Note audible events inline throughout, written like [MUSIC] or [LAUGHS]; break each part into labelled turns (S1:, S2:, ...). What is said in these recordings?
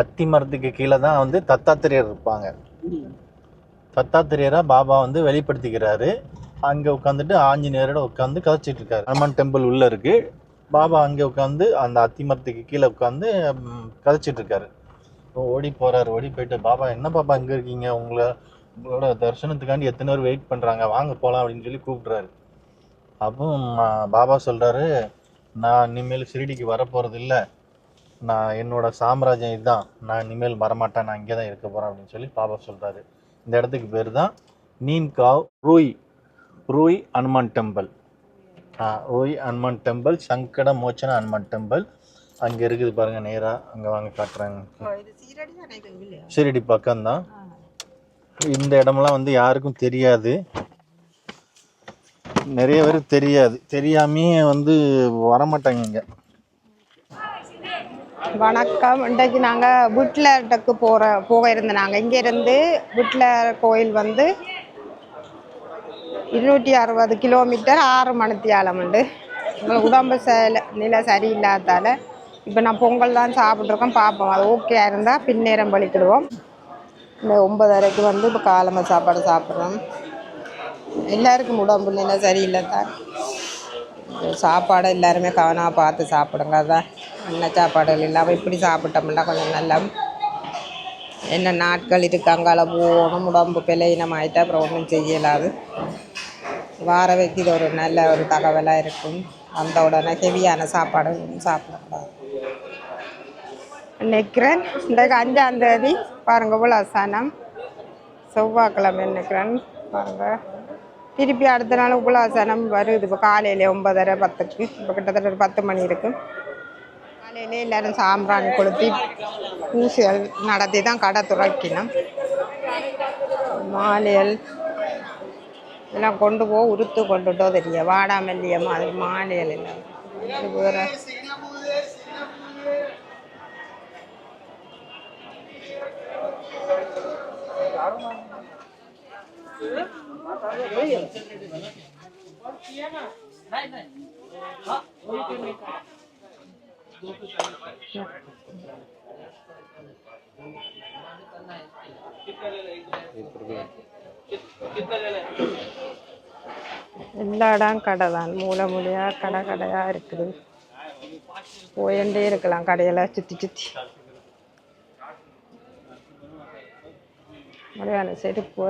S1: அத்தி மரத்துக்கு கீழே தான் வந்து தத்தாத்திரியர் இருப்பாங்க. தத்தாத்திரியராக பாபா வந்து வெளிப்படுத்திக்கிறாரு. அங்கே உட்காந்துட்டு ஆஞ்சநேயரோட உட்காந்து கதைச்சிட்டு இருக்காரு ஹனுமான் டெம்பிள் உள்ள இருக்கு. பாபா அங்கே உட்காந்து அந்த அத்தி மரத்துக்கு கீழே உட்காந்து கதைச்சிட்டு இருக்காரு ஓடி போறாரு. ஓடி போயிட்டு பாபா என்ன பாபா இங்கே இருக்கீங்க? உங்களை உங்களோட தரிசனத்துக்காண்டி எத்தனை பேர் வெயிட் பண்ணுறாங்க வாங்க போகலாம் அப்படின்னு சொல்லி கூப்பிட்றாரு. அப்போ பாபா சொல்கிறாரு நான் இனிமேல் ஷிரடிக்கு வரப்போகிறது இல்லை நான் என்னோட சாம்ராஜ்யம் இதுதான். நான் இனிமேல் வரமாட்டேன் நான் இங்கே தான் இருக்க போகிறேன் அப்படின்னு சொல்லி பாபா சொல்கிறாரு இந்த இடத்துக்கு பேர் தான் நீன்காவ் Rui Rui Hanuman temple. Rui Hanuman temple Sankat Mochan Hanuman temple. அங்கே இருக்குது பாருங்கள் நேராக அங்கே வாங்க காட்டுறாங்க
S2: சீரடி
S1: பக்கம்தான். இந்த இடமெல்லாம் வந்து யாருக்கும் தெரியாது. நிறைய பேருக்கு தெரியாது. தெரியாமையே வந்து வரமாட்டாங்க இங்கே.
S2: வணக்கம். இன்றைக்கு நாங்கள் விட்லருக்கு போகிற போக இருந்தோம். நாங்கள் இங்கேருந்து புட்லர் கோயில் வந்து இருநூற்றி அறுபது கிலோமீட்டர் ஆறு மணித்தியாலம் உண்டு. எங்களுக்கு உடம்பு ச நிலை சரியில்லாதால் இப்போ நான் பொங்கல் தான் சாப்பிட்ருக்கோம் பார்ப்போம் அது ஓகே இருந்தால் பின்னேரம் பழிக்கிடுவோம். இந்த ஒன்பதரைக்கு வந்து இப்போ காலமை சாப்பாடு சாப்பிட்றோம். எல்லாருக்கும் உடம்பு நிலை சரியில்லை தான் சாப்பாடை எல்லாருமே கவனமாக பார்த்து சாப்பிடுங்க. அதான் நல்ல சாப்பாடுகள் இல்லாமல் இப்படி சாப்பிட்டோம்னா கொஞ்சம் நல்லா என்ன நாட்கள் இருக்காங்க. அங்கால போகணும். உடம்பு பிழையினம் ஆகிட்டா அப்புறம் ஒன்றும் செய்யலாது. வார வைக்கு இது ஒரு நல்ல ஒரு தகவலாக இருக்கும். அந்த உடனே ஹெவியான சாப்பாடு சாப்பிடக்கூடாது. நிற்கிறேன் இன்றைக்கு அஞ்சாம் தேதி. பாருங்க செவ்வாய்க்கிழமை நிற்கிறேன் பாருங்கள் திருப்பி அடுத்த நாள் உபலாசனம் வருது. இப்போ காலையில் ஒன்பதரை பத்துக்கு இப்போ கிட்டத்தட்ட ஒரு பத்து மணி இருக்கும் காலையிலே எல்லாரும் சாம்பிராணி கொளுத்தி பூசைகள் நடத்தி தான் கடை துறக்கணும் மாலையல் எல்லாம் கொண்டு போ உருத்து கொண்டுட்டோ தெரிய வாடாமல்லிய மாதிரி மாலையல் எல்லாம். இது Yeah. எல்லா இடம் கடை தான் மூலை மூலையாக கடை கடையாக இருக்குது. போயிட்டே இருக்கலாம் கடையெல்லாம் சுற்றி சுற்றி சைடு செருப்பு.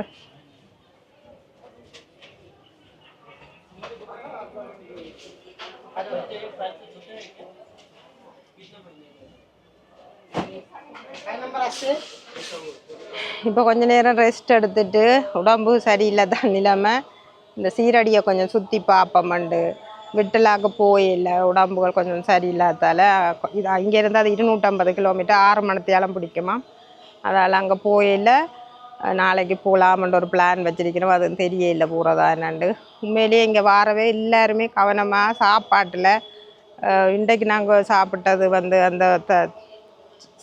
S2: இப்போ கொஞ்ச நேரம் ரெஸ்ட் எடுத்துட்டு உடம்பு சரியில்லை தான் நிலைமை இந்த சீரடியை கொஞ்சம் சுற்றி பார்ப்போமண்டு விட்டலாக போயில்ல உடம்புகள் கொஞ்சம் சரியில்லாதால இது அங்கேருந்து அது இருநூற்றம்பது கிலோமீட்டர் ஆறு மணித்தியாலம் பிடிக்குமா அதால் அங்கே போயில்ல. நாளைக்கு போகலாமன்ற ஒரு பிளான் வச்சிருக்கிறோம். அது இல்லை போகிறதா என்னண்டு உண்மையிலேயே இங்கே வாரவே எல்லாருமே கவனமாக சாப்பாட்டில் இன்றைக்கு நாங்கள் சாப்பிட்டது வந்து அந்த த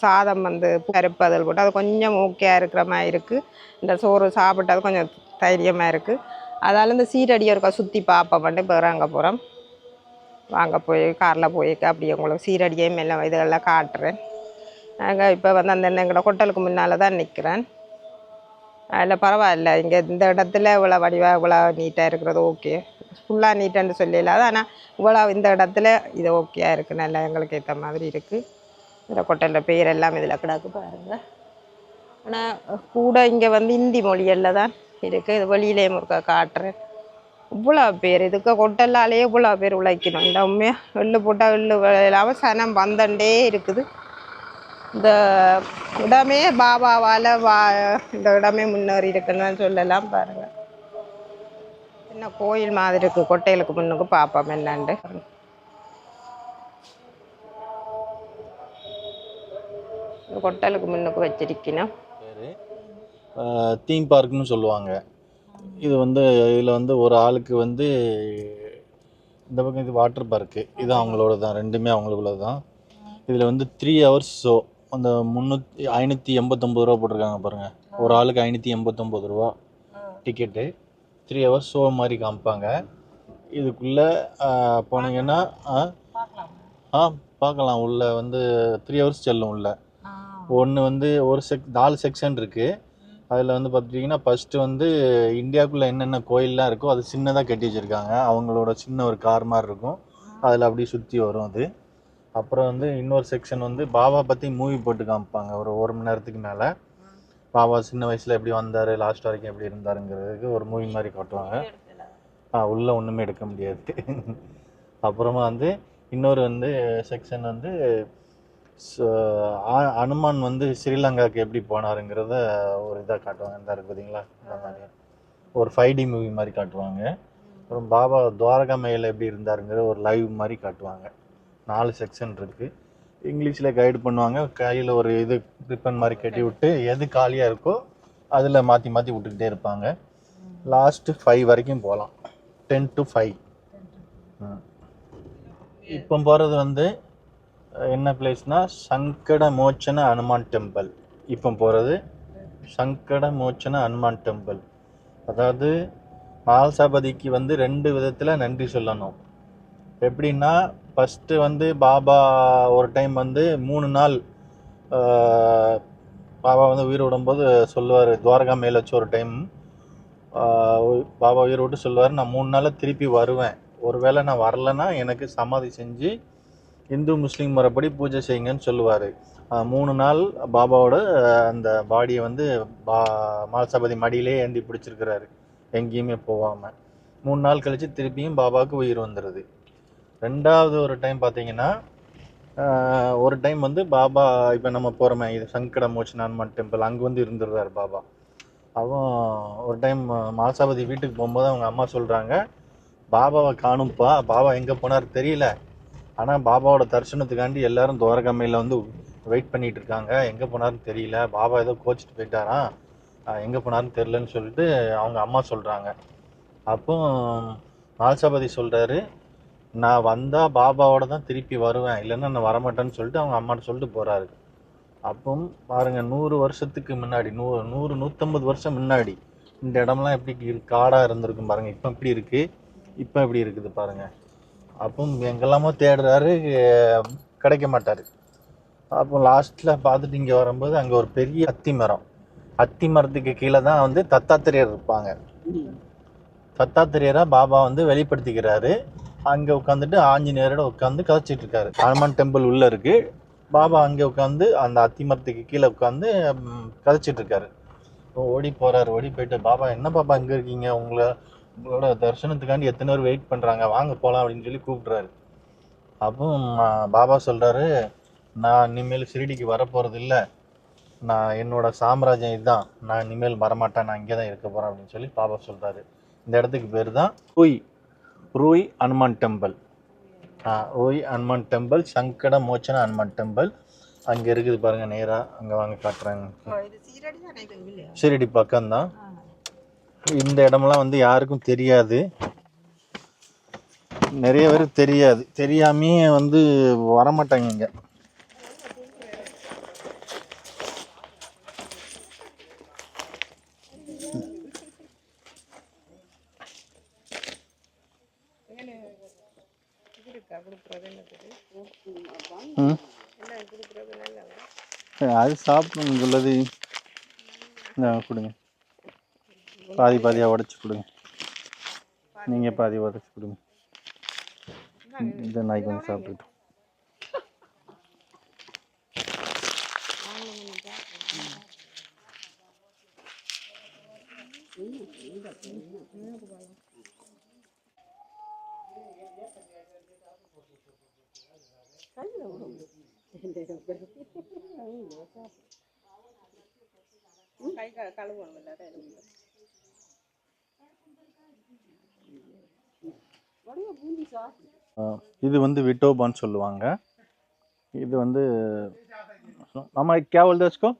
S2: சாதம் வந்து கருப்பதில் போட்டு அது கொஞ்சம் ஓகேயாக இருக்கிற மாதிரி இருக்குது இந்த சோறு சாப்பிட்டது கொஞ்சம் தைரியமாக இருக்குது அதால் இந்த சீரடியை இருக்கா சுற்றி பார்ப்போம் மட்டும் இப்போ அங்கே போகிறோம் வாங்க போய் காரில் போய் அப்படியே உங்களுக்கு சீரடியையும் எல்லாம் இதெல்லாம் காட்டுறேன். நாங்கள் இப்போ வந்து அந்த எங்களோட ஹோட்டலுக்கு முன்னால் தான் நிற்கிறேன் அதில் பரவாயில்ல. இங்கே இந்த இடத்துல இவ்வளோ வடிவாக இவ்வளோ நீட்டாக இருக்கிறது ஓகே ஃபுல்லாக நீட்டான்னு சொல்லல ஆனால் இவ்வளோ இந்த இடத்துல இது ஓகேயா இருக்குது நல்லா எங்களுக்கு ஏற்ற மாதிரி இருக்குது இந்த கொட்டலில் பேர் எல்லாம் இதில் கிடக்கு பாருங்கள் ஆனால் கூட இங்கே வந்து இந்தி மொழியில் தான் இருக்குது இது வெளியிலே முருக்கா காட்டுறேன் இவ்வளோ பேர் இதுக்கு கொட்டலாலே இவ்வளோ பேர் உழைக்கணும். இந்த உண்மையாக எள்ளு போட்டால் எள்ளு இல்லாமல் சனம் பந்தண்டே இருக்குது. இந்த இடமே பாபாவால் வா இந்த இடமே முன்னேறி இருக்குன்னு சொல்லலாம் பாருங்க. சின்ன கோயில் மாதிரி இருக்குது கொட்டைகளுக்கு முன்னுக்கு பார்ப்போம் என்னான்ட்டு கொட்டலுக்கு முன்னுக்கு வச்சிருக்கணும்.
S1: பேர் தீம் பார்க்னு சொல்லுவாங்க. இது வந்து இதில் வந்து ஒரு ஆளுக்கு வந்து இந்த பக்கம் இது வாட்டர் பார்க்கு இது அவங்களோட தான் ரெண்டுமே அவங்களுக்குள்ள தான் இதில் வந்து த்ரீ ஹவர்ஸ் ஷோ அந்த முந்நூற்றி ஐநூற்றி எண்பத்தொம்பது ரூபா போட்டிருக்காங்க பாருங்கள் ஒரு ஆளுக்கு ஐநூற்றி எண்பத்தொம்பது ரூபா டிக்கெட்டு த்ரீ ஹவர்ஸ் ஷோ மாதிரி காமிப்பாங்க. இதுக்குள்ளே போனீங்கன்னா ஆ ஆ பார்க்கலாம். உள்ள வந்து த்ரீ ஹவர்ஸ் செல்லும் உள்ள. ஒன்று வந்து ஒரு செக் நாலு செக்ஷன் இருக்குது அதில் வந்து பார்த்துட்டிங்கன்னா ஃபஸ்ட்டு வந்து இந்தியாவுக்குள்ளே என்னென்ன கோயிலெலாம் இருக்கோ அது சின்னதாக கட்டி வச்சுருக்காங்க. அவங்களோட சின்ன ஒரு கார் மாதிரி இருக்கும். அதில் அப்படியே சுற்றி வரும் அது. அப்புறம் வந்து இன்னொரு செக்ஷன் வந்து பாபா பற்றி மூவி போட்டு காமிப்பாங்க. ஒரு ஒரு மணி நேரத்துக்கு மேலே. பாபா சின்ன வயசில் எப்படி வந்தார் லாஸ்ட் வரைக்கும் எப்படி இருந்தாருங்கிறதுக்கு ஒரு மூவி மாதிரி காட்டுவாங்க. ஆ உள்ளே ஒன்றுமே எடுக்க முடியாது. அப்புறமா வந்து இன்னொரு வந்து செக்ஷன் வந்து ஆ- அனுமான் வந்து ஸ்ரீலங்காவுக்கு எப்படி போனாருங்கிறத ஒரு இதாக காட்டுவாங்க. இந்த இருக்கு பார்த்தீங்களா இந்த மாதிரி. ஒரு ஃபைவ் டி மூவி மாதிரி காட்டுவாங்க. அப்புறம் பாபா துவாரகா மேயில் எப்படி இருந்தாருங்கிற ஒரு லைவ் மாதிரி காட்டுவாங்க. நாலு செக்ஷன் இருக்குது இங்கிலீஷில் கைடு பண்ணுவாங்க. கையில் ஒரு இது ரிப்பன் மாதிரி கட்டி விட்டு எது காலியாக இருக்கோ அதில் மாற்றி மாற்றி விட்டுக்கிட்டே இருப்பாங்க. லாஸ்ட்டு ஃபைவ் வரைக்கும் போகலாம் டென் டு ஃபைவ் இப்போ போகிறது வந்து என்ன பிளேஸ்னால் சங்கட மோச்சன ஹனுமான் டெம்பிள் இப்போ போகிறது சங்கட மோச்சன ஹனுமான் டெம்பிள் அதாவது மால்சாபதிக்கு வந்து ரெண்டு விதத்தில் நன்றி சொல்லணும். எப்படின்னா ஃபஸ்ட்டு வந்து பாபா ஒரு டைம் வந்து மூணு நாள் பாபா வந்து உயிர் விடும்போது சொல்லுவார் துவாரகா மேல வச்சு ஒரு டைம் பாபா உயிர் விட்டு சொல்லுவார் நான் மூணு நாளில் திருப்பி வருவேன். ஒருவேளை நான் வரலைன்னா எனக்கு சமாதி செஞ்சு இந்து முஸ்லீம் முறைப்படி பூஜை செய்யுங்கன்னு சொல்லுவார். மூணு நாள் பாபாவோட அந்த பாடியை வந்து பா மால்சாபதி மடியிலே ஏந்தி பிடிச்சிருக்கிறாரு எங்கேயுமே போகாமல் மூணு நாள் கழித்து திருப்பியும் பாபாவுக்கு உயிர் வந்துடுது ரெண்டாவது ஒரு டைம் பார்த்தீங்கன்னா ஒரு டைம் வந்து பாபா இப்போ நம்ம போகிறோமே இது சங்கட மோச்சன டெம்பிள் அங்கே வந்து இருந்துருந்தார் பாபா. அவன் ஒரு டைம் மாசாபதி வீட்டுக்கு போகும்போது அவங்க அம்மா சொல்கிறாங்க பாபாவை காணும்ப்பா பாபா எங்கே போனார் தெரியல. ஆனால் பாபாவோட தரிசனத்துக்காண்டி எல்லாரும் துவாரகம்மையில் வந்து வெயிட் பண்ணிகிட்டு இருக்காங்க. எங்கே போனாருன்னு தெரியல. பாபா ஏதோ கோச்சிட்டு போயிட்டாராம். எங்கே போனாருன்னு தெரிலன்னு சொல்லிட்டு அவங்க அம்மா சொல்கிறாங்க அப்போ மால்சாபதி சொல்கிறாரு நான் வந்தால் பாபாவோட தான் திருப்பி வருவேன். இல்லைன்னா நான் வரமாட்டேன்னு சொல்லிட்டு அவங்க அம்மாட்ட சொல்லிட்டு போகிறாரு அப்போ பாருங்க நூறு வருஷத்துக்கு முன்னாடி நூறு நூறு நூற்றம்பது வருஷம் முன்னாடி இந்த இடம்லாம் எப்படி இரு- காடா இருந்திருக்கும் பாருங்க. இப்போ எப்படி இருக்கு? இப்போ எப்படி இருக்குது பாருங்க. அப்போ எங்கெல்லாமோ தேடுறாரு கிடைக்க மாட்டாரு. அப்போ லாஸ்ட்ல பார்த்துட்டு இங்கே வரும்போது அங்கே ஒரு பெரிய அத்தி மரம். அத்தி மரத்துக்கு கீழே தான் வந்து தத்தாத்திரேயர் இருப்பாங்க. தத்தாத்திரேயரா பாபா வந்து வெளிப்படுத்திக்கிறாரு. அங்கே உட்காந்துட்டு ஆஞ்சநேயரோட உட்காந்து கதைச்சிட்டு இருக்காரு ஹனுமான் டெம்பிள் உள்ள இருக்கு. பாபா அங்கே உட்காந்து அந்த அத்திமரத்துக்கு கீழே உட்காந்து கதைச்சிட்டு இருக்காரு இப்போ ஓடி போறாரு ஓடி போயிட்டு பாபா என்ன பாப்பா இங்கே இருக்கீங்க? உங்களை உங்களோட தரிசனத்துக்காண்டி எத்தனை பேர் வெயிட் பண்ணுறாங்க வாங்க போகலாம் அப்படின்னு சொல்லி கூப்பிட்றாரு. அப்போ பாபா சொல்கிறாரு நான் இனிமேல் ஷிரடிக்கு வரப்போகிறது இல்லை நான் என்னோட சாம்ராஜ்யம் இதுதான். நான் இனிமேல் வரமாட்டேன். நான் இங்கே தான் இருக்க போகிறேன் அப்படின்னு சொல்லி பாபா சொல்கிறாரு இந்த இடத்துக்கு பேர் தான் ரூய் ரூய் ஹனுமான் டெம்பிள் ஆ ரூய் ஹனுமான் டெம்பிள் சங்கட மோச்சன ஹனுமான் டெம்பிள் அங்கே இருக்குது பாருங்க நேராக அங்கே வாங்க காட்டுறாங்க.
S2: சீரடி
S1: பக்கம்தான் இந்த இடமெல்லாம் வந்து யாருக்கும் தெரியாது. நிறைய பேர் தெரியாது. தெரியாமையே வந்து வரமாட்டாங்க இங்க. அது சாப்பிடணும் உள்ளது. கொடுங்க. பாதி பாதியாக உடச்சி கொடுங்க. நீங்கள் பாதி. உடச்சி கொடுங்க. இந்த நாய்க்கு வந்து சாப்பிட்டுக்கிட்டோம்
S2: கை க- கழுவணும்ல அதை எடுங்க.
S1: ஆ, இது வந்து விட்டோபான்னு சொல்லுவாங்க இது வந்து நம்ம क्या बोलते हैं इसको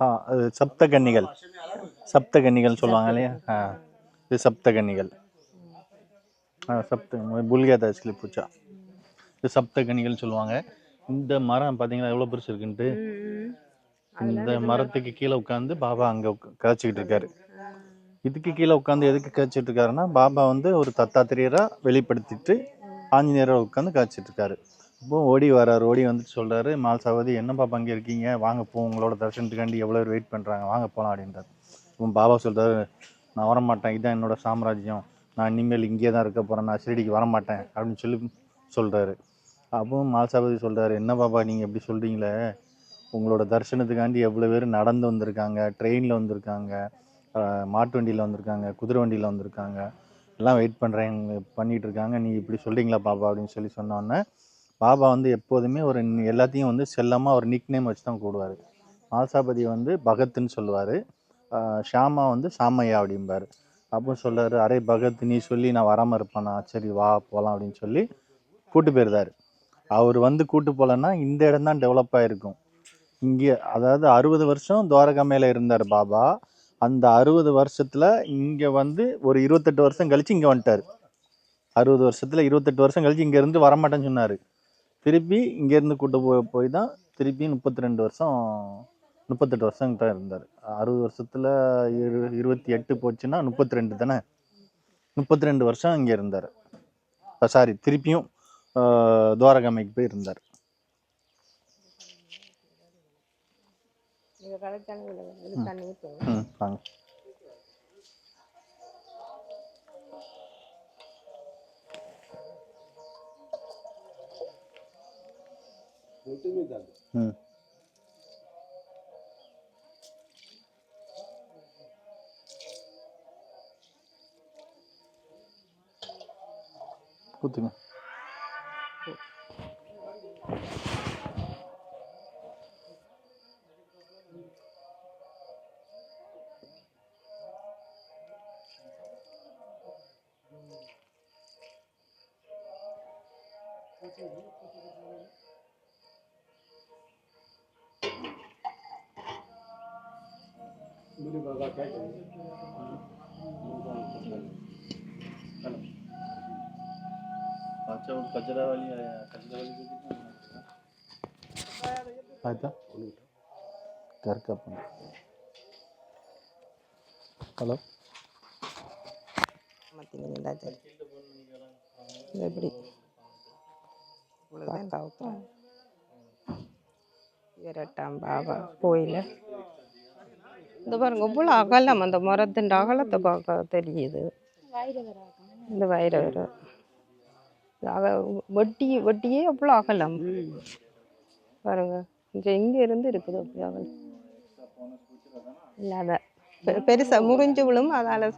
S1: हाँ அது சப்தகன்னிகள் சப்தகன்னிகள் சொல்லுவாங்க இல்லையா ஆ இது சப்தகன்னிகள் हाँ சப்த புல் கயா ஸ்லிப் பூச்சா இது சப்தகனிகள்னு சொல்லுவாங்க. இந்த மரம் பார்த்தீங்கன்னா எவ்வளோ பெருசு இருக்குன்ட்டு? இந்த மரத்துக்கு கீழே உட்காந்து பாபா அங்கே கதைச்சிக்கிட்டு இருக்காரு. இதுக்கு கீழே உட்காந்து எதுக்கு கதைச்சிட்டு இருக்காருன்னா பாபா வந்து ஒரு தத்தாத்திரியராக வெளிப்படுத்திட்டு ஆஞ்சநேயரை உட்காந்து கதைச்சிட்டு இருக்காரு. இப்போ ஓடி வர்றாரு ஓடி வந்துட்டு சொல்கிறாரு மால்சாவதி என்ன பாப்பா இங்கே இருக்கீங்க? வாங்க போ உங்களோட தரிசனத்துக்காண்டி எவ்வளோ பேர் வெயிட் பண்ணுறாங்க வாங்க போகலாம் அப்படின்றார். இப்போ பாபா சொல்கிறாரு நான் வரமாட்டேன். இதுதான் என்னோடய சாம்ராஜ்யம். நான் இனிமேல் இங்கே தான் இருக்க போகிறேன் நான் ஷிரடிக்கு வரமாட்டேன் அப்படின்னு சொல்லி சொல்கிறாரு அப்பவும் மால்சாபதி சொல்கிறாரு என்ன பாப்பா நீங்கள் எப்படி சொல்கிறீங்களே உங்களோட தரிசனத்துக்காண்டி எவ்வளோ பேர் நடந்து வந்திருக்காங்க ட்ரெயினில் வந்திருக்காங்க மாட்டு வண்டியில் வந்திருக்காங்க குதிரை வண்டியில் வந்திருக்காங்க. எல்லாம் வெயிட் பண்ணுறேன் பண்ணிகிட்டு இருக்காங்க நீ இப்படி சொல்கிறீங்களா பாப்பா? அப்படின்னு சொல்லி சொன்னோன்னே பாபா வந்து எப்போதுமே ஒரு எல்லாத்தையும் வந்து செல்லமாக ஒரு நிக் நேம் வச்சு தான் கூடுவார். மால்சாபதி வந்து பகத்துன்னு சொல்லுவார். ஷாமா வந்து சாமையா அப்படிம்பார். அப்போ சொல்கிறார் அரே பகத் நீ சொல்லி நான் வராமல் இருப்பேனா? சரி வா போகலாம் அப்படின்னு சொல்லி கூட்டு போயிருந்தார். அவர் வந்து கூட்டு போகலன்னா இந்த இடம் தான் டெவலப் ஆகிருக்கும் இங்கே அதாவது அறுபது வருஷம் துவாரகாமையில் இருந்தார் பாபா. அந்த அறுபது வருஷத்தில் இங்கே வந்து ஒரு இருபத்தெட்டு வருஷம் கழித்து இங்கே வந்துட்டார். அறுபது வருஷத்தில் இருபத்தெட்டு வருஷம் கழித்து இங்கேருந்து வரமாட்டேன்னு சொன்னார். திருப்பி இங்கேருந்து கூட்டு போய் போய் தான் திருப்பி முப்பத்தி ரெண்டு வருஷம் முப்பத்தெட்டு வருஷம் தான் இருந்தார். அறுபது வருஷத்தில் இரு இருபத்தி எட்டு போச்சுன்னா முப்பத்தி ரெண்டு தானே? முப்பத்தி ரெண்டு வருஷம் இங்கே இருந்தார். சாரி திருப்பியும் துவாரகாமைக்கு போய் இருந்தார்.
S2: இது கலெக்டான இது தண்ணி ஊற்றுங்க
S1: ம் வாங்க ம் ஊற்றுங்க अच्छा वो कचरा
S2: ஹலோ எப்படி இவ்வளோதான் இரட்டாம் பாபா கோயில் இந்த பாருங்க இவ்வளோ அகலம் அந்த மரத்தின் அகலத்தை பார்க்க தெரியுது இந்த வயிறு அக வெட்டி வெட்டியே அவ்வளோ அகலம் பாருங்க. இங்கே இங்கே இருந்து இருக்குது அப்படி அகலம் இல்லாத. பெருசா முறிஞ்சு விழும் அதால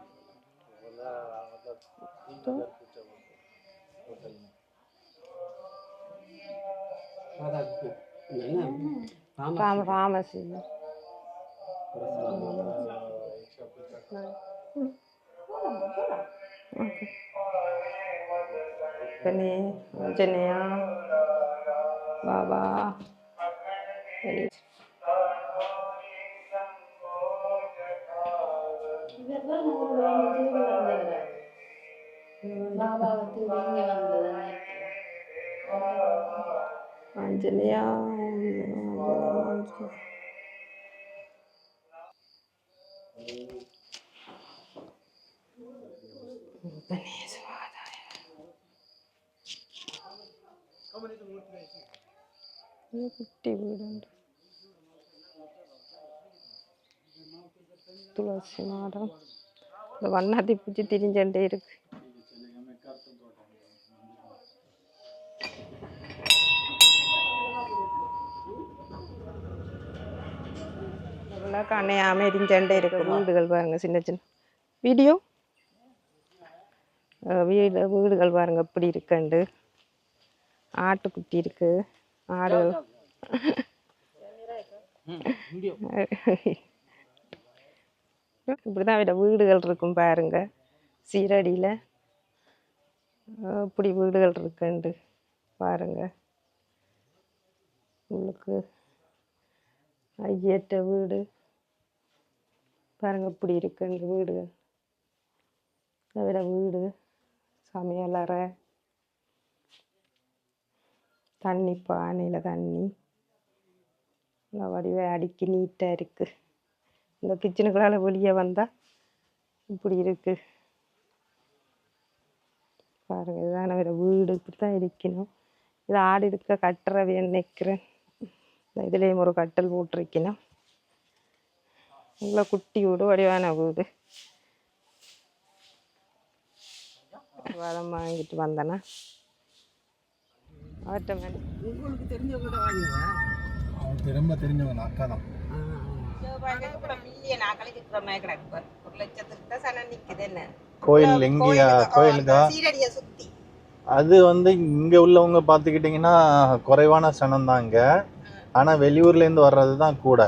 S2: ராம ராமசி கனி ஆஞ்சநேயா பாபா ஆஞ்சநேயா குட்டி வீடுண்டு. துளசி மாடம். இந்த வண்ணாத்தி பூச்சி திரிஞ்சண்டே இருக்கு. இதெல்லாம் கண்ணையாம இருக்கு. வீடுகள் பாருங்க சின்ன சின்ன. வீடியோ? வீடு வீடுகள் பாருங்க எப்படி இருக்குண்டு. ஆட்டுக்குட்டி இருக்கு. ஆடு [LAUGHS] இப்படிதான் விட வீடுகள் இருக்கும் பாருங்க. சீரடியில். இப்படி வீடுகள் இருக்குண்டு பாருங்க. உங்களுக்கு ஐயற்ற வீடு. பாருங்க இப்படி இருக்குண்டு வீடுகள். இதை விட. வீடு சமையலறை தண்ணி பானையில் தண்ணி. நல்லா வடிவ அடிக்கி நீட்டாக இருக்குது இந்த கிச்சனுக்குள்ளால வெளியே வந்தால் இப்படி இருக்குது பாருங்கள் இதுதான் வேறு வீடு இப்படி தான் இருக்கணும். இது ஆடு இருக்க கட்டுற நிற்கிறேன் இதுலேயும் ஒரு கட்டல் போட்டிருக்கணும். நல்லா குட்டி வீடு வடிவான வீடு. வளம் வாங்கிட்டு வந்தேன்னா அவர்கிட்ட
S3: உங்களுக்கு தெரிஞ்சவங்க வாங்கினா
S1: அவன் திரும்ப தெரிஞ்சவங்க அக்கா தான். கோயில் எங்கேயா? கோயிலுக்கா அது வந்து இங்கே உள்ளவங்க பார்த்துக்கிட்டிங்கன்னா குறைவான சனம் தான் இங்கே. ஆனால் வெளியூர்லேருந்து வர்றது தான் கூட.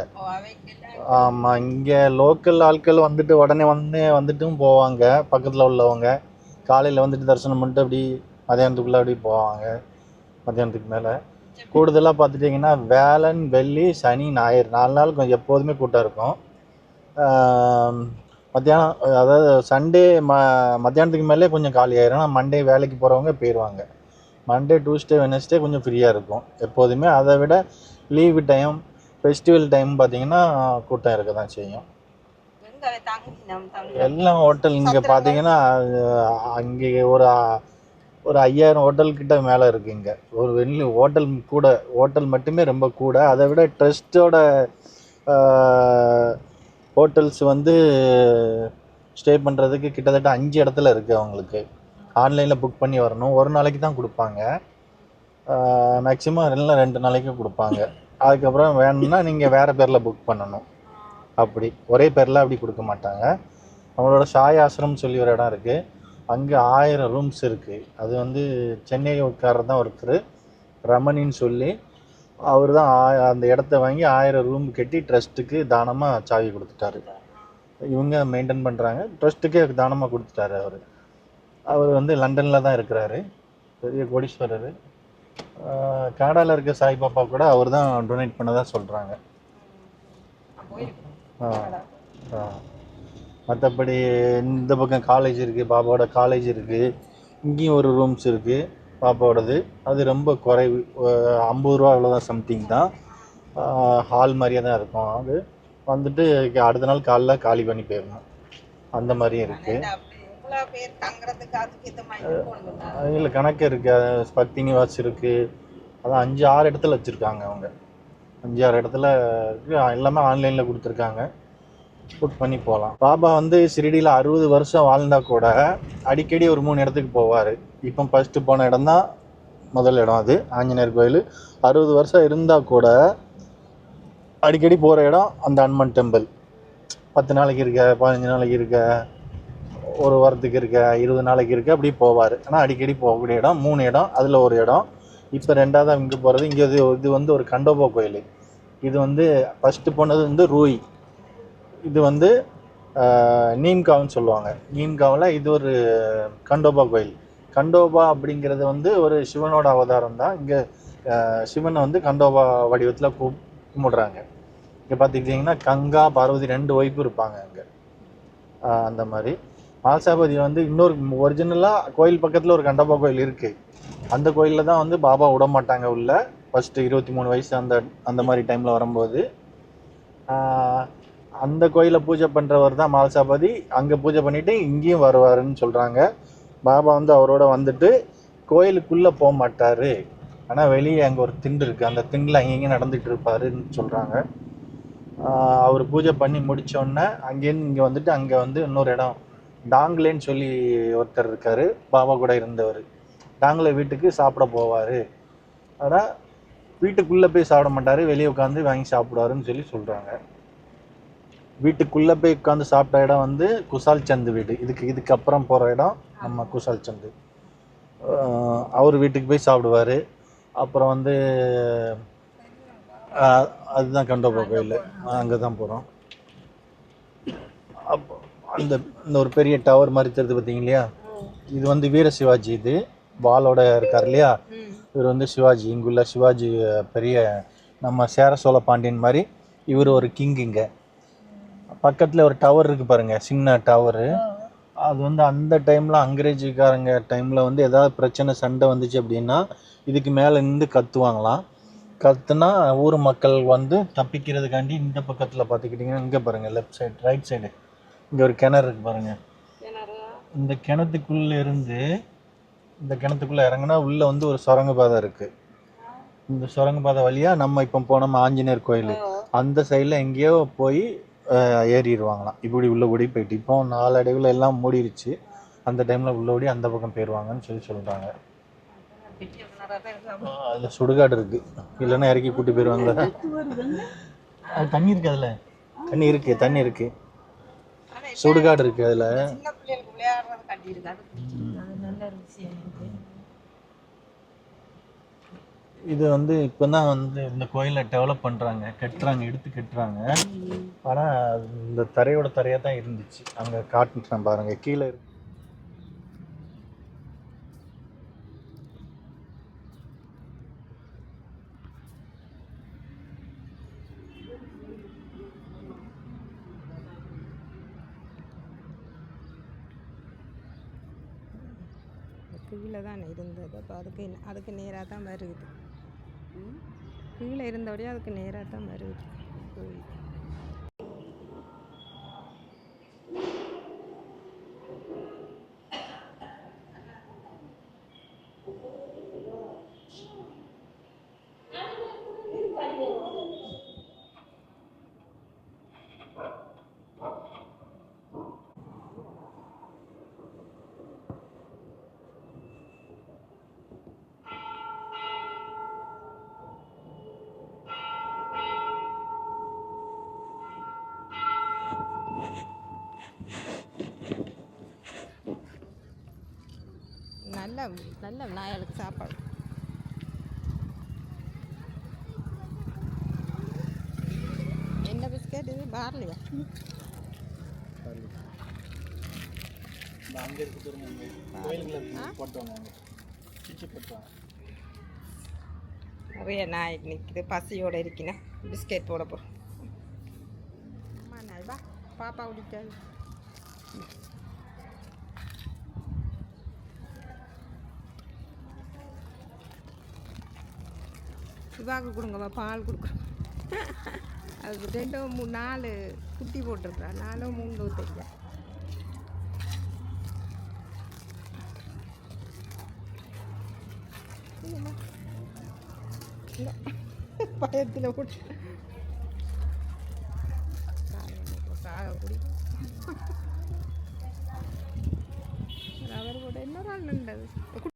S1: ஆமாம் இங்கே லோக்கல் ஆட்கள் வந்துட்டு உடனே வந்து வந்துட்டும் போவாங்க. பக்கத்தில் உள்ளவங்க. காலையில் வந்துட்டு தரிசனம் பண்ணிட்டு அப்படி மதியானத்துக்குள்ளே அப்படி போவாங்க. மதியானத்துக்கு மேலே. கூடுதலாக பார்த்துட்டிங்கன்னா வேலன் வெள்ளி சனி ஞாயிறு. நாலு நாள் கொஞ்சம் எப்போதுமே கூட்டம் இருக்கும். மத்தியானம் அதாவது சண்டே ம மத்தியானத்துக்கு மேலே கொஞ்சம் காலி ஆயிரும். ஆனால் மண்டே வேலைக்கு போகிறவங்க போயிடுவாங்க மண்டே டியூஸ்டே வெனஸ்டே கொஞ்சம் ஃப்ரீயாக இருக்கும். எப்போதுமே அதை விட லீவு டைம் ஃபெஸ்டிவல் டைம் பார்த்தீங்கன்னா கூட்டம் இருக்க தான் செய்யும். எல்லாம் ஹோட்டல் இங்கே பார்த்தீங்கன்னா அங்கே ஒரு ஒரு ஐயாயிரம் ஹோட்டல்கிட்ட மேலே இருக்கு இங்கே. ஒரு வெளி ஹோட்டல் கூட ஹோட்டல் மட்டுமே ரொம்ப கூட. அதை விட ட்ரஸ்ட்டோட ஹோட்டல்ஸ் வந்து ஸ்டே பண்ணுறதுக்கு கிட்டத்தட்ட அஞ்சு இடத்துல இருக்குது அவங்களுக்கு. ஆன்லைனில் புக் பண்ணி வரணும். ஒரு நாளைக்கு தான் கொடுப்பாங்க. மேக்ஸிமம் இல்லை ரெண்டு நாளைக்கு கொடுப்பாங்க. அதுக்கப்புறம் வேணும்னா நீங்கள் வேறு பேரில் புக் பண்ணணும். அப்படி. ஒரே பேரில் அப்படி கொடுக்க மாட்டாங்க. அவங்களோட சாய் ஆசிரம் சொல்லி ஒரு இடம் இருக்குது அங்கே ஆயிரம் ரூம்ஸ் இருக்குது அது வந்து சென்னை உட்காரர் தான் ஒருத்தர் ரமணின்னு சொல்லி அவர் தான் ஆ- அந்த இடத்த வாங்கி ஆயிரம் ரூம் கட்டி ட்ரஸ்ட்டுக்கு தானமாக சாவி கொடுத்துட்டாரு. இவங்க மெயின்டைன் பண்ணுறாங்க ட்ரஸ்ட்டுக்கே தானமாக கொடுத்துட்டாரு அவர். அவர் வந்து லண்டனில் தான் இருக்கிறாரு. பெரிய கோடீஸ்வரர். கனடாவில் இருக்க சாய்பாபா கூட அவர் தான் டொனேட் பண்ணதா சொல்கிறாங்க மற்றபடி இந்த பக்கம் காலேஜ் இருக்குது பாபாவோட காலேஜ் இருக்குது இங்கேயும் ஒரு ரூம்ஸ் இருக்குது பாப்பாவோடது. அது ரொம்ப குறைவு ஐம்பது ரூபா அவ்வளோதான் சம்திங் தான். ஹால் மாதிரியே தான் இருக்கும். அது வந்துட்டு அடுத்த நாள் காலைல காலி பண்ணி போயிடணும். அந்த மாதிரியும் இருக்குது இல்லை கணக்கு இருக்குது பக்தி நிவாஸ் இருக்குது அதான் அஞ்சு ஆறு இடத்துல வச்சுருக்காங்க அவங்க. அஞ்சு ஆறு இடத்துல எல்லாமே ஆன்லைனில் கொடுத்துருக்காங்க. புக் பண்ணி போகலாம் பாபா வந்து ஷிரடியில் அறுபது வருஷம் வாழ்ந்தா கூட அடிக்கடி ஒரு மூணு இடத்துக்கு போவார். இப்போ ஃபஸ்ட்டு போன இடம் தான் முதல் இடம் அது. ஆஞ்சநேயர் கோயில். அறுபது வருஷம் இருந்தால் கூட அடிக்கடி போகிற இடம் அந்த அனுமன் டெம்பிள் பத்து நாளைக்கு இருக்க பதினஞ்சு நாளைக்கு இருக்க ஒரு வாரத்துக்கு இருக்க இருபது நாளைக்கு இருக்க அப்படி போவார். ஆனால் அடிக்கடி போகக்கூடிய இடம் மூணு இடம் அதில் ஒரு இடம். இப்போ ரெண்டாவது இங்கே போகிறது இங்கே இது இது வந்து ஒரு கண்டோபா கோயில். இது வந்து ஃபஸ்ட்டு போனது வந்து ரூய். இது வந்து நீம்காவ்னு சொல்லுவாங்க. நீம்காவில் இது ஒரு கண்டோபா கோயில். கண்டோபா அப்படிங்கிறது வந்து ஒரு சிவனோட அவதாரம் தான். இங்கே சிவனை வந்து கண்டோபா வடிவத்தில் கு கும்பிடுறாங்க. இங்கே பார்த்துக்கிட்டிங்கன்னா கங்கா பார்வதி ரெண்டு ஒய்ப்பு இருப்பாங்க அங்கே. அந்த மாதிரி. மாசாபதி வந்து இன்னொரு ஒரிஜினலாக கோயில் பக்கத்தில் ஒரு கண்டோபா கோயில் இருக்குது அந்த கோயிலில் தான் வந்து பாபா விட மாட்டாங்க உள்ள. ஃபஸ்ட்டு இருபத்தி மூணு வயசு அந்த அந்த மாதிரி டைமில் வரும்போது. அந்த கோயிலை பூஜை பண்ணுறவர் தான் மால்சாபதி. அங்கே பூஜை பண்ணிவிட்டு இங்கேயும் வருவாருன்னு சொல்கிறாங்க பாபா வந்து அவரோட வந்துட்டு கோயிலுக்குள்ளே போக மாட்டார். ஆனால் வெளியே அங்கே ஒரு திண்டு இருக்குது அந்த திண்டில் அங்கேயும் நடந்துகிட்டு இருப்பாருன்னு சொல்கிறாங்க அவர் பூஜை பண்ணி முடித்தோடனே அங்கேருந்து இங்கே வந்துட்டு அங்கே வந்து இன்னொரு இடம். டாங்லேன்னு சொல்லி ஒருத்தர் இருக்கார். பாபா கூட இருந்தவர். டாங்லே வீட்டுக்கு சாப்பிட போவார். ஆனால் வீட்டுக்குள்ளே போய் சாப்பிட மாட்டார். வெளியே உட்காந்து வாங்கி சாப்பிடுவாருன்னு சொல்லி சொல்கிறாங்க வீட்டுக்குள்ளே போய் உட்காந்து சாப்பிட்ட இடம் வந்து குசால் சந்து வீடு. இதுக்கு இதுக்கு அப்புறம் போகிற இடம் நம்ம குசால் சந்து அவர் வீட்டுக்கு போய் சாப்பிடுவார். அப்புறம் வந்து அதுதான் கண்டோபா கோயில். அங்கே தான் போகிறோம் அப்போ அந்த இந்த ஒரு பெரிய டவர் மாதிரி தெரியுது பார்த்தீங்க இல்லையா இது வந்து வீர சிவாஜி இது. வாலோட இருக்கார் இல்லையா? இவர் வந்து சிவாஜி. இங்குள்ள சிவாஜி பெரிய நம்ம சேர சோழ பாண்டியன் மாதிரி இவர் ஒரு கிங் இங்கே. பக்கத்தில் ஒரு டவர் இருக்கு பாருங்க சின்ன டவரு அது வந்து அந்த டைமில் அங்கிரேஜிக்காரங்க டைமில் வந்து ஏதாவது பிரச்சனை சண்டை வந்துச்சு அப்படின்னா இதுக்கு மேலே நின்று கத்துவாங்களாம். கத்துனா ஊர் மக்கள் வந்து தப்பிக்கிறதுக்காண்டி இந்த பக்கத்தில் பார்த்துக்கிட்டிங்கன்னா இங்கே பாருங்கள் லெஃப்ட் சைடு ரைட் சைடு இங்கே ஒரு கிணறு இருக்கு பாருங்க. இந்த கிணத்துக்குள்ள இருந்து இந்த கிணத்துக்குள்ள இறங்குனா உள்ள வந்து ஒரு சுரங்க பாதை இருக்கு. இந்த சுரங்கப்பாதை வழியா நம்ம இப்போ போனோம் ஆஞ்சநேயர் கோயில். அந்த சைடில் எங்கேயோ போய் ஏறிடுவாங்களாம். இப்படி உள்ள ஓடி போயிட்டு இப்போ நாளடைவில் எல்லாம் மூடிருச்சு. அந்த டைமில் உள்ள ஓடி அந்த பக்கம் போயிடுவாங்கன்னு சொல்லி சொல்கிறாங்க அதில் சுடுகாடு இருக்கு. இல்லைன்னா இறக்கி கூட்டி போயிடுவாங்க அது தண்ணி இருக்கு அதில். தண்ணி இருக்கு தண்ணி இருக்கு. சுடுகாடு இருக்கு அதில்
S2: சின்ன பிள்ளைகளுக்கு விளையாடுறது கட்டியிருக்கு அது நல்ல விஷயம்
S1: இது வந்து இப்போ தான் வந்து இந்த கோயிலை டெவலப் பண்ணுறாங்க கட்டுறாங்க எடுத்து கட்டுறாங்க. ஆனால் இந்த தரையோட தரையாக தான் இருந்துச்சு. அங்கே காட்டுறேன் பாருங்க கீழே இருக்கு.
S2: கீழே தான் இருந்தது. அப்போ அதுக்கு அதுக்கு நேராக தான் வருது. கீழே இருந்தபடியே அதுக்கு நேராக தான் வருது. கோயில் நல்ல நல்ல விநாயகருக்கு சாப்பாடு. என்ன பிஸ்கட் இது பார்லியா.
S1: அங்கே இருக்கு பாருங்க போட்டுவாங்க
S2: நிறைய நாய் நிற்குது பசியோட இருக்கினேன் பிஸ்கெட் போட போகிறோம் அம்மா நாய் வா. பாப்பா குடிக்காது. சுதாக்கு கொடுங்கம்மா பால் கொடுக்குறோம். அது ரெண்டோ மூணு நாலு குட்டி போட்டிருக்குறா நாலோ மூணு தெரியல பயத்தில் கூட சாக அவர் கூட இன்னொரு ஆள் நின்றது